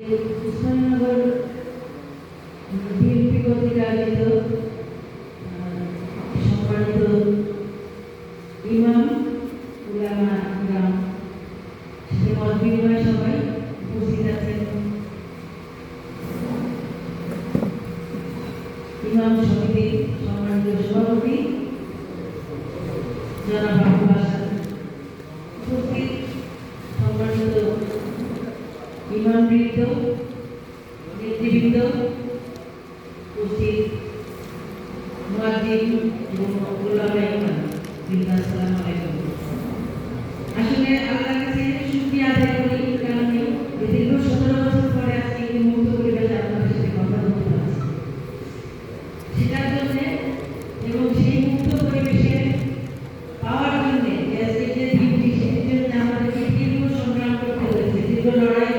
উসমাননগর BNP কর্তৃক আয়োজিত সম্মানিত ইমাম উলামা গ্রাম সাথে মত বিনিময় সভায় উপস্থিত আছেন ইমাম সমিতির সম্মানিত সভাপতি জনাব বিমানবৃন্দ নেতৃবৃন্দ উপস্থিত। মুয়াজ্জিন এবং মুহূর্ত পরিবেশে জন্য এবং পাওয়ার জন্য দীর্ঘ সংগ্রাম করতে হয়েছে, দীর্ঘ লড়াই